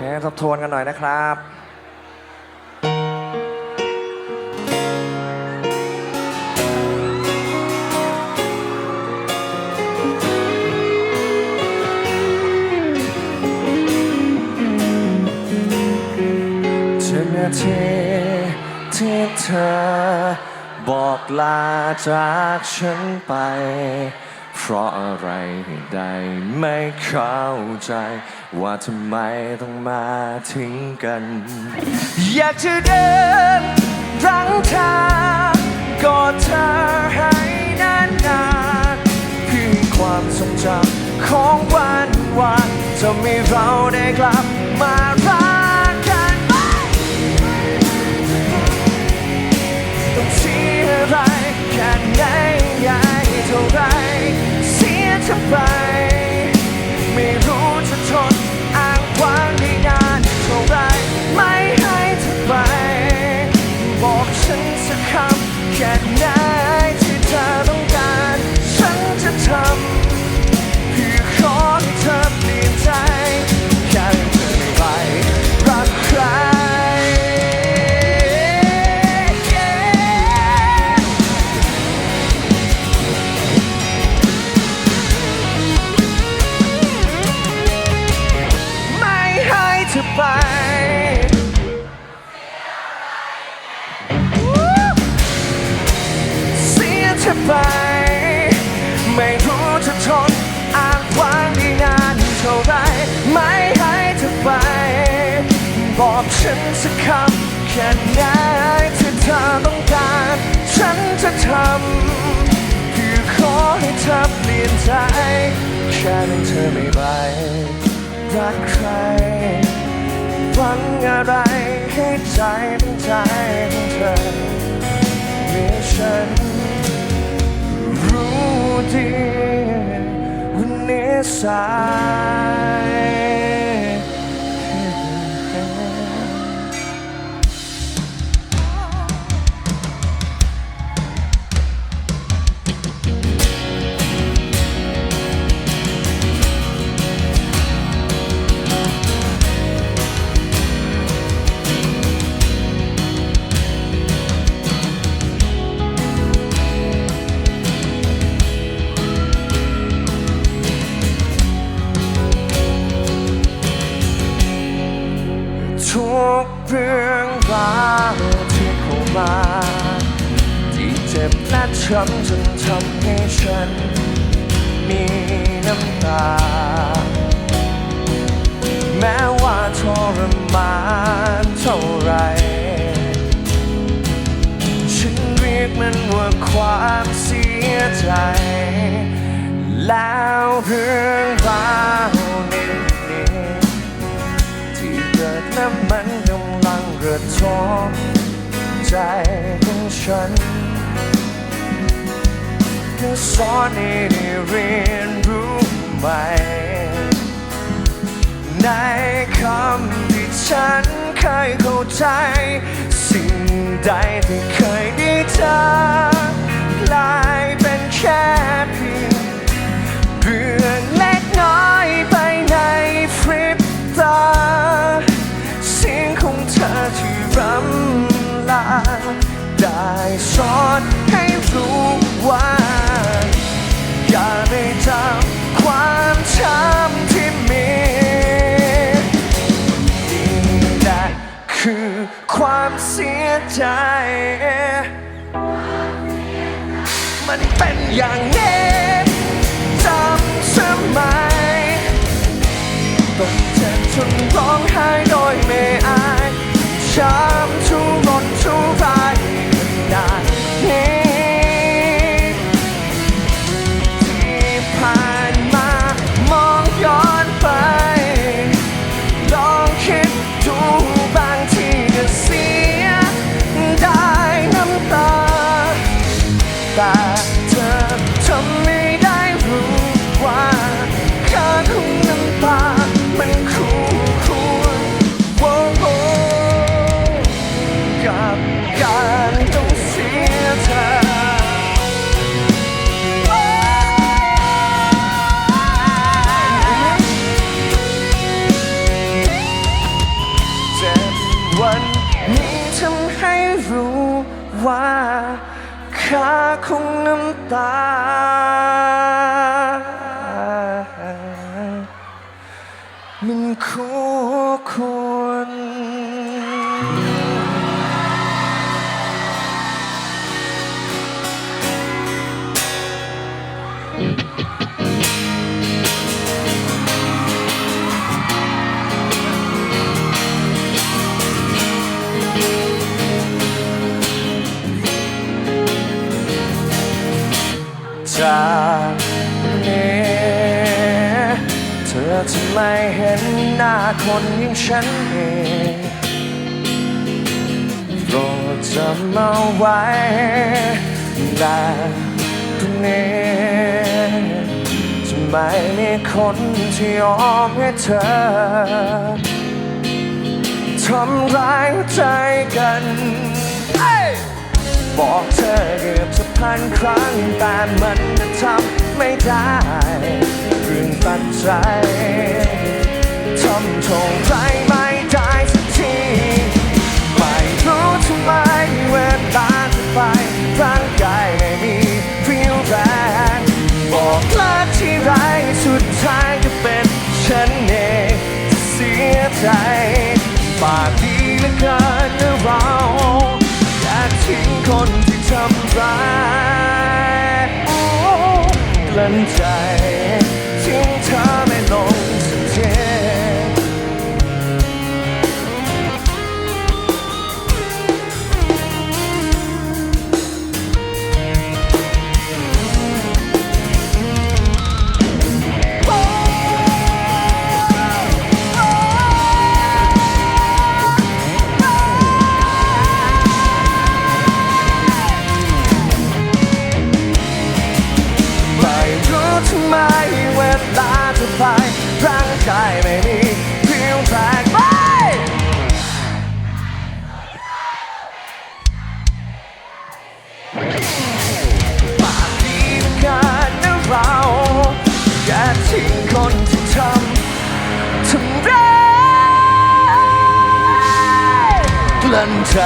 เคทบทวนกันหน่อยนะครับถึงนาทีที่เธอบอกลาจากฉันไป ราะอะไรได้ไม่เข้าใจ ว่าทำไมต้องมาทิ้งกัน อยากจะเดินรังทางกอดเธอให้นานๆเพื่อความทรงจำของวันวานจะมีเราได้กลับมารักกันไหมต้องเสียอะไรแค่ไหน สีย ไปเสียเธอไป ไม่รู้จะทนอ้างว้างได้นานเท่าไรไม่ให้เธอไป บอกฉันสักคำแค่ไหนที่เธอต้องการ ฉันจะทำเพื่อขอให้เธอเปลี่ยนใจแค่เพียงเธอไม่ไปรักใคร หวังอะไรให้ใจเป็นใจของเธอมีฉันรู้ดีวันนี้สาย กเรื่องราวที่เข้ามา ที่เจ็บและช้ำจนทำให้ฉัน มีน้ำตา แม้ว่าทรมานเท่าไร ฉันเรียกมันว่าความเสียใจ แล้วเรื่องราว รือดท้องใจของฉันก็สอนให้ได้เรียนรู้ใหม่ในคำที่ฉันเคยเข้าใจ สิ่งใดที่เคยได้เจ ได้สอนให้รู้ว่า อย่าได้จำความช้ำที่มีนี่แหละคือความเสียใจ มันเป็นอย่างนี้จำใช่ไหมต้องเจ็บจนร้องไห้โดยไม่อายช้ำ ว่าค่าของน้ำตา มันคู่ควร จากนี้เธอจะไม่เห็นหน้าคนอย่างฉันเองโปรดจำเอาไว้แต่ตรงนี้จะไม่มีคนที่ยอมให้เธอทำร้ายใจกัน บอกเธอเกือบจะ พันครั้งแต่มันทำไม่ได้เรื่องตัดใจทำทงใจไม่ได้สักทีไม่รู้ทำไมเวลาจะไปร่างกายไม่มีเรี่ยวแรงบอกลาที่ไรสุดท้ายก็เป็นฉันเองที่เสียใจปากดีเหลือเกินเราอย่าทิ้งคน ที่ทำร้ายโอ้กลั้นใจ นใจ